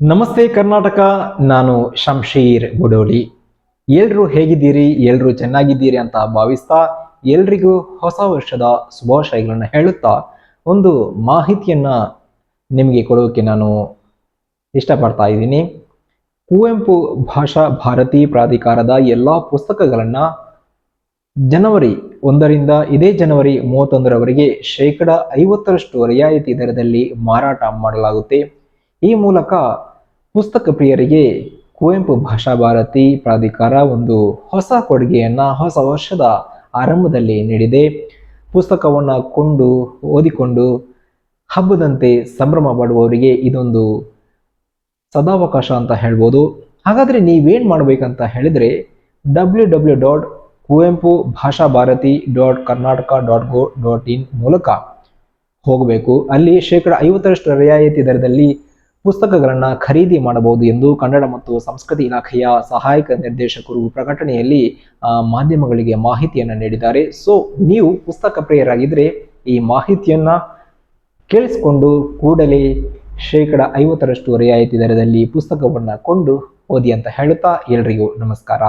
ನಮಸ್ತೆ ಕರ್ನಾಟಕ, ನಾನು ಶಂಶೀರ್ ಗುಡೋಳಿ ಎಲ್ರು ಹೇಗಿದ್ದೀರಿ? ಎಲ್ರು ಚೆನ್ನಾಗಿದ್ದೀರಿ ಅಂತ ಭಾವಿಸ್ತಾ ಎಲ್ರಿಗೂ ಹೊಸ ವರ್ಷದ ಶುಭಾಶಯಗಳನ್ನು ಹೇಳುತ್ತಾ ಒಂದು ಮಾಹಿತಿಯನ್ನ ನಿಮಗೆ ಕೊಡೋಕೆ ನಾನು ಇಷ್ಟಪಡ್ತಾ ಇದ್ದೀನಿ. ಕುವೆಂಪು ಭಾಷಾ ಭಾರತಿ ಪ್ರಾಧಿಕಾರದ ಎಲ್ಲ ಪುಸ್ತಕಗಳನ್ನು ಜನವರಿ ಒಂದರಿಂದ ಇದೇ ಜನವರಿ ಮೂವತ್ತೊಂದರವರೆಗೆ ಶೇಕಡ ಐವತ್ತರಷ್ಟು ರಿಯಾಯಿತಿ ದರದಲ್ಲಿ ಮಾರಾಟ ಮಾಡಲಾಗುತ್ತೆ. ಈ ಮೂಲಕ ಪುಸ್ತಕ ಪ್ರಿಯರಿಗೆ ಕುವೆಂಪು ಭಾಷಾ ಭಾರತಿ ಪ್ರಾಧಿಕಾರ ಒಂದು ಹೊಸ ಕೊಡುಗೆಯನ್ನು ಹೊಸ ವರ್ಷದ ಆರಂಭದಲ್ಲಿ ನೀಡಿದೆ. ಪುಸ್ತಕವನ್ನು ಕೊಂಡು, ಓದಿಕೊಂಡು, ಹಬ್ಬದಂತೆ ಸಂಭ್ರಮ ಪಡುವವರಿಗೆ ಇದೊಂದು ಸದಾವಕಾಶ ಅಂತ ಹೇಳ್ಬೋದು. ಹಾಗಾದರೆ ನೀವೇನು ಮಾಡಬೇಕಂತ ಹೇಳಿದರೆ W W dot Kuvempu Bhasha Bharati dot Karnataka dot gov dot in ಮೂಲಕ ಹೋಗಬೇಕು. ಅಲ್ಲಿ ಶೇಕಡ ಐವತ್ತರಷ್ಟು ರಿಯಾಯಿತಿ ದರದಲ್ಲಿ ಪುಸ್ತಕಗಳನ್ನು ಖರೀದಿ ಮಾಡಬಹುದು ಎಂದು ಕನ್ನಡ ಮತ್ತು ಸಂಸ್ಕೃತಿ ಇಲಾಖೆಯ ಸಹಾಯಕ ನಿರ್ದೇಶಕರು ಪ್ರಕಟಣೆಯಲ್ಲಿ ಮಾಧ್ಯಮಗಳಿಗೆ ಮಾಹಿತಿಯನ್ನು ನೀಡಿದ್ದಾರೆ. ಸೊ ನೀವು ಪುಸ್ತಕ ಪ್ರಿಯರಾಗಿದ್ದರೆ ಈ ಮಾಹಿತಿಯನ್ನ ಕೇಳಿಸಿಕೊಂಡು ಕೂಡಲೇ ಶೇಕಡ ಐವತ್ತರಷ್ಟು ರಿಯಾಯಿತಿ ದರದಲ್ಲಿ ಪುಸ್ತಕವನ್ನು ಕೊಂಡು ಓದಿ ಅಂತ ಹೇಳುತ್ತಾ ಎಲ್ರಿಗೂ ನಮಸ್ಕಾರ.